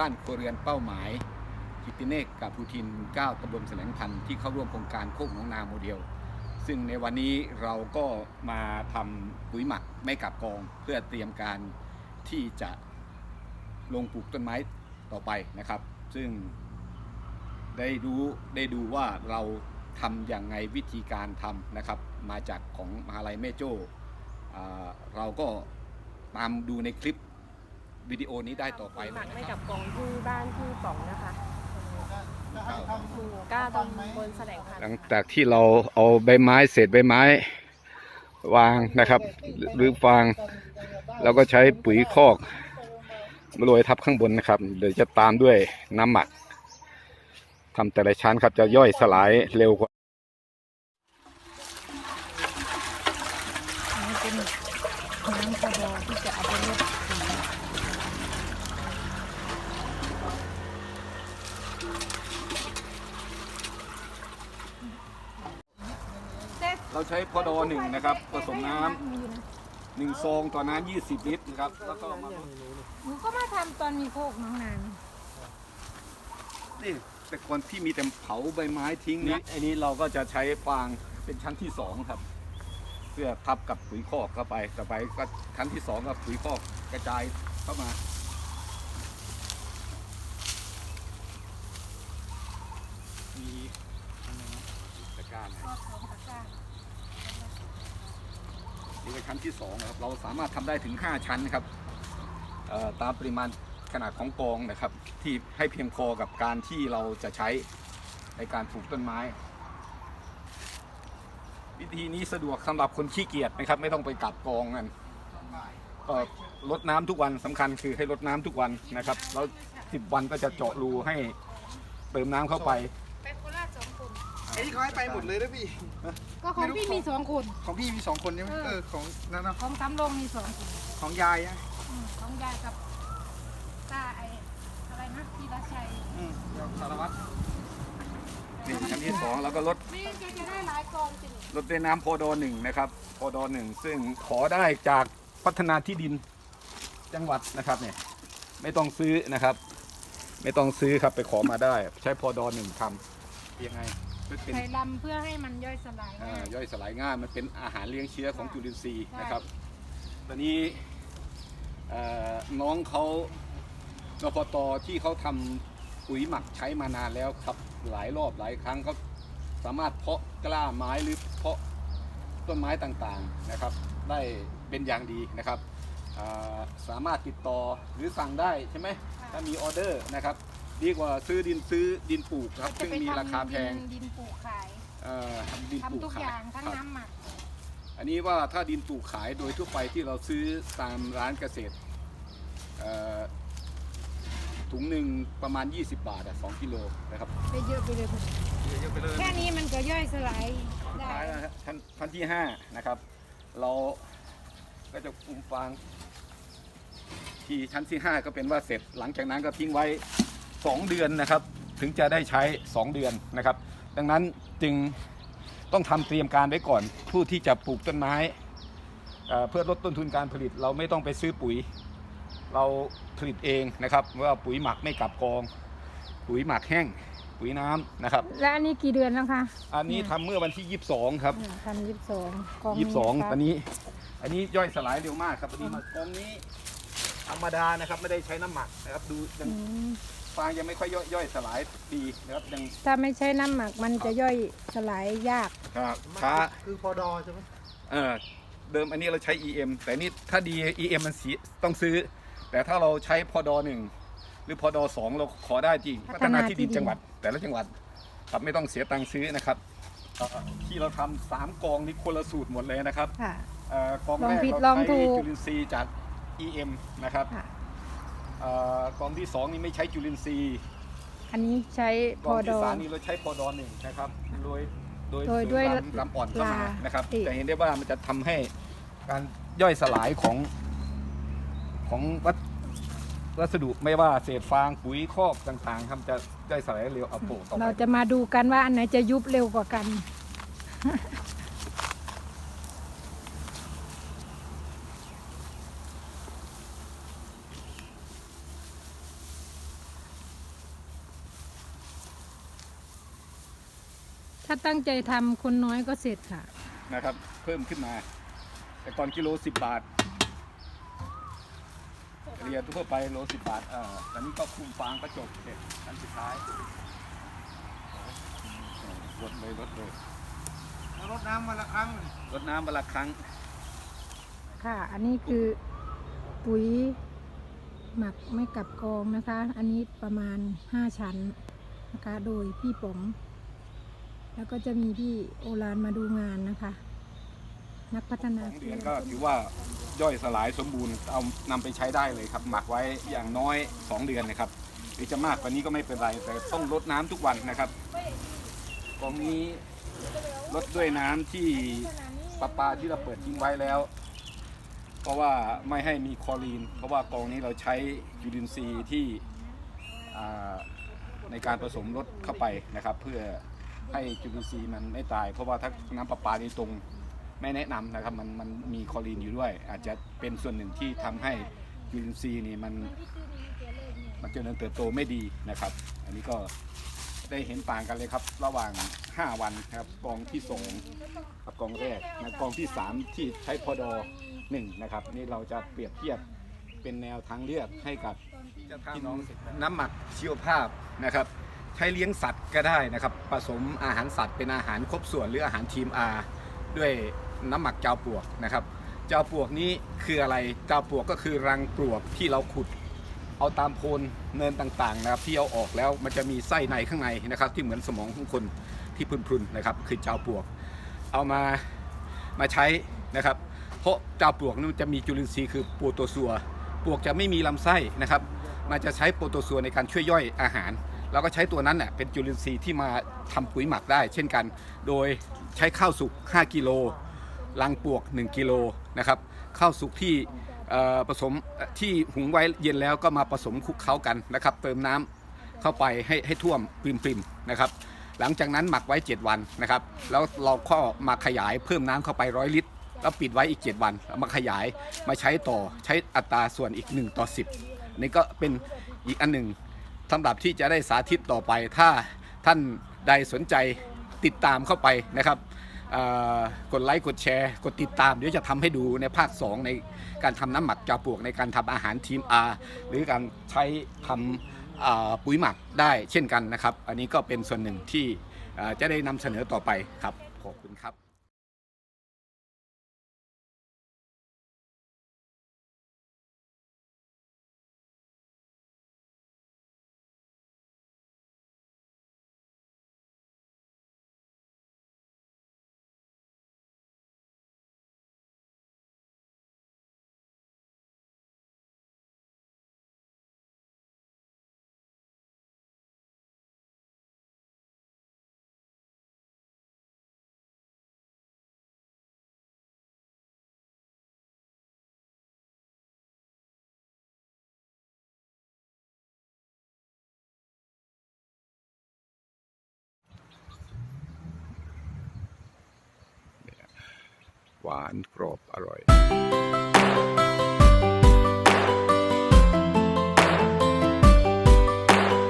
บ้านครัวเรือนเป้าหมาย กิติเนกกับพูทิน 9ตำบลแสลงพันธ์ที่เข้าร่วมโครงการโคกหนองนาโมเดล ซึ่งในวันนี้เราก็มาทำปุ๋ยหมักไม่กลับกอง เพื่อเตรียมการที่จะลงปลูกต้นไม้ต่อไปนะครับ ซึ่งได้รู้ได้ดูว่าเราทำอย่างไงวิธีการทำนะครับ มาจากของมหาลัยแม่โจ้เราก็ตามดูในคลิป วิดีโอนี้ได้ต่อไปหเลมัยกนะไม่คกัรับบกองที่บ้านที่ป๋องนะคะจะให้ทำหมู่เก้าตำบลแสลงพันธ์หลังค่ะจากที่เราเอาใบไม้เศษใบไม้ วางนะครับหรือฟางเราก็ใช้ปุ๋ยคอกมาโรยทับข้างบนนะครับเดี๋ยวจะตามด้วยน้ำหมักทำแต่ละชั้นครับจะย่อยสลายเร็วกว่า อันนี้เป็นน้ำกระดอที่จะเอาไปลดสี เราใช้พอดอหนึ่งนะครับ ผสมน้ำหนึ่งซองต่อน้ำยี่สิบลิตรนะครับ แล้วก็มาหนูก็มาทำตอนมีโคกน้องนานนี่แต่ก่อนที่มีแต่เผาใบไม้ทิ้งนี้ไอ้นี้เราก็จะใช้ฟางเป็นชั้นที่สองครับ เพื่อทับกับปุ๋ยคอกเข้าไปต่อไปก็ชั้นที่สองกับปุ๋ยคอกกระจายเข้ามา มีตะกร้าไหน นี่เป็นชั้นที่สองนะครับ เราสามารถทำได้ถึง 5 ชั้นนะครับตามปริมาณขนาดของกองนะครับ ที่ให้เพียงพอกับการที่เราจะใช้ในการปลูกต้นไม้ วิธีนี้สะดวกสำหรับคนขี้เกียจนะครับ ไม่ต้องไปกลับกองกันก็ลดน้ำทุกวันสำคัญคือให้ลดน้ำทุกวันนะครับ แล้วสิบวันก็จะเจาะรูให้เติมน้ำเข้าไป ที่เขาให้ไปหมดเลยนะพี่ ก็ของพี่มีสองคน ของพี่มีสองคนใช่ไหมเออเออของนั่นเนาะของสำโรงมีสองคนของยายอะอืมของยายกับตาไออะไรนะพีรชัยอืมสารวัตรนี่ชั้นที่สองแล้วก็ลดนี่แกจะได้หลายกองจริงลดด้วยน้ำโพดอหนึ่งนะครับโพดอหนึ่งซึ่งขอได้จากพัฒนาที่ดินจังหวัดนะครับเนี่ยไม่ต้องซื้อนะครับ ไม่ต้องซื้อครับไปขอมาได้ ใช้โพดอหนึ่งทำยังไง มันเป็นใส่ลำเพื่อให้มันย่อยสลายอ่าง่าย ย่อยสลายง่าย มันเป็นอาหารเลี้ยงเชื้อของจุลินทรีย์ใช่ นะครับ ตอนนี้เอ่อน้องเขานปตที่เขาทำปุ๋ยหมักใช้มานานแล้วครับหลายรอบหลายครั้งเขาสามารถเพาะกล้าไม้หรือเพาะต้นไม้ต่างๆนะครับ ได้เป็นอย่างดีนะครับอ่าสามารถติดต่อหรือสั่งได้ใช่ไหม ถ้ามีออเดอร์นะครับ ดีกว่าซื้อดินซื้อดินปลูกครับจะซึ่งไปมีทำราคาแพงดินดินปลูกขายเอ่อทำดินปลูกทำทุกขาอยย่างทั้งครับน้ำหมักอันนี้ว่าถ้าดินปลูกขายโดยทั่วไปที่เราซื้อตามร้านเกษตรเอ่อถุงหนึ่งประมาณ 20 บาทอะ2กิโลนะครับไปเยอะไปเลยเยอะไปเลย แค่นี้มันก็ย่อยสลายได้ ท้ายนะฮะชั้นชั้นที่ 5 นะครับ เราก็จะคุมฟางที่ชั้นที่ 5 ก็เป็นว่าเสร็จหลังจากนั้นก็ทิ้งไว้ 2 เดือนนะครับ ถึงจะได้ใช้ 2 เดือนนะครับ ดังนั้นจึงต้องทำเตรียมการไว้ก่อน ผู้ที่จะปลูกต้นไม้เอ่อเพื่อลดต้นทุนการผลิต เราไม่ต้องไปซื้อปุ๋ย เราผลิตเองนะครับว่าปุ๋ยหมักไม่กลับกอง ปุ๋ยหมักแห้งปุ๋ยน้ำนะครับ และอันนี้กี่เดือนแล้วคะอันนี้ทำเมื่อวันที่ 22 ครับพันยี่สิบสองกอง22ตอนนี้ อันนี้ย่อยสลายเร็วมากครับอันนี้มากองนี้ธรรมดานะครับไม่ได้ใช้น้ำหมักนะครับดูยังอืม ฟางยังไม่ค่อยย่อยย่อยสลายดีนะครับยังถ้าไม่ใช้น้ำหมักมันจะย่อยสลายยาก ครับช้าคือพอดอใช่ไหมเออเดิมอันนี้เราใช้ EM แต่นี่ถ้าดี EM มันสีต้องซื้อ แต่ถ้าเราใช้พอดอหนึ่งหรือพอดอสองเราขอได้จริงพัพัฒฒนานาที่ที่ดิดินนจังหวัด แต่ละจังหวัดครับไม่ต้องเสียตังค์ซื้อนะครับเอ่อที่เราทำสามกองนี่คนละสูตรหมดเลยนะครับ ค่ะ เอ่อกองลองแรกผิดเราลองใช้ถูกจุลินทรีย์จาก EM นะครับ ค่ะเอ่อ กองที่สองนี่ไม่ใช้จุลินทรีย์อันนี้ใช้กพอองดที่อ สามนี่เราใช้พอดอหนึ่งนะครับโดยโดยโดยด้วยลำลำอ่อนเข้ามาลานะครับติ จะเห็นได้ว่ามันจะทำให้การย่อยสลายของของวัสวัสดุไม่ว่าเศษฟางปุ๋ยคอกต่างๆครับจะย่อยสลายเร็วเอาโปะต่อไปเราจะมาดูกันว่าอันไหนจะยุบเร็วกว่ากัน ถ้าตั้งใจทำคนน้อยก็เสร็จค่ะ นะครับ เพิ่มขึ้นมา แต่ก่อนกิโลสิบบาทเรียนทั่วไปโลสิบบาทเอ่อตอนนี้ก็คุมฟางก็จบเสร็จอันสุดท้ายรถเลยรถเลยแล้วรดน้ำวันละครั้งรดน้ำวันละครั้ง ค่ะ อันนี้คือปุ๋ยหมักไม่กลับกองนะคะ อันนี้ประมาณ 5 ชั้นนะคะ โดยพี่ป๋อง แล้วก็จะมีพี่โอรานมาดูงานนะคะ นักพัฒนาสองเดือนก็ถือว่าย่อยสลายสมบูรณ์เอานำไปใช้ได้เลยครับ หมักไว้อย่างน้อย 2 เดือนนะครับหรือจะมากกว่านี้ก็ไม่เป็นไร แต่ต้องรดน้ำทุกวันนะครับกองนี้รดด้วยน้ำที่ประปาที่เราเปิดทิ้งไว้แล้ว เพราะว่าไม่ให้มีคลอรีน เพราะว่ากองนี้เราใช้ยูรินซีย์ที่อ่าในการผสมรดเข้าไปนะครับ เพื่อ ให้จุลินทรีย์มันไม่ตาย เพราะว่าถ้าน้ำประปานี่ตรงไม่แนะนำนะครับมันมันมีคลอรีนอยู่ด้วย อาจจะเป็นส่วนหนึ่งที่ทำให้ยูรินซีย์นี่มันมันเจริญเติบโตไม่ดีนะครับ อันนี้ก็ได้เห็นต่างกันเลยครับ ระหว่าง 5 วันครับกองที่สองกับกองแรกนะกองที่ 3 ที่ใช้พอดอหนึ่งนะครับนี่เราจะเปรียบเทียบเป็นแนวทางเลือกให้กับจะกินทำน้องน้ำหมักชีวภาพนะครับ ช้เลี้ยงสัตว์ก็ได้นะครับ ผสมอาหารสัตว์เป็นอาหารครบส่วนหรืออาหารทีมอาด้วยน้ำหมักเจ้าปลวกนะครับ เจ้าปลวกนี้คืออะไร เจ้าปลวกก็คือรังปลวกที่เราขุด เอาตามโพนเนินต่างๆนะครับที่เอาออกแล้วมันจะมีไส้ในข้างในนะครับ ที่เหมือนสมองของคนที่พรุนๆนะครับ คือเจ้าปลวก เอามามาใช้นะครับ เพราะเจ้าปลวกนี่มันจะมีจุลินทรีย์คือโปรโตซัวปลวกจะไม่มีลำไส้นะครับ มันจะใช้โปรโตซัวในการช่วยย่อยอาหาร เราก็ใช้ตัวนั้นเน่ะเป็นจุลินทรีย์ที่มาทำปุ๋ยหมักได้ เช่นกัน โดยใช้ข้าวสุก 5 กิโลลังปลวก 1 กิโลนะครับข้าวสุกที่ผสมที่หุงไว้เย็นแล้วก็มาผสมคลุกเคล้ากันนะครับ เติมน้ำเข้าไปให้ให้ท่วมปริมๆนะครับ หลังจากนั้นหมักไว้ 7 วันนะครับ แล้วเราก็มาขยายเพิ่มน้ำเข้าไปร้อยลิตรแล้วปิดไว้อีก 7 วันมาขยายมาใช้ต่อใช้อัตราส่วนอีก 1 ต่อ 10 นี่ก็เป็นอีกอันหนึ่ง สำหรับที่จะได้สาธิตต่อไป ถ้าท่านใดสนใจติดตามเข้าไปนะครับกดไลค์กดแชร์ กดติดตามเดี๋ยวจะทำให้ดูในภาค 2 ในการทำน้ำหมักจาปลวกในการทำอาหารทีม R หรือการใช้ทำอ่าปุ๋ยหมักได้เช่นกันนะครับ อันนี้ก็เป็นส่วนหนึ่งที่จะได้นำเสนอต่อไปครับ ขอบคุณครับ หวานกรอบอร่อย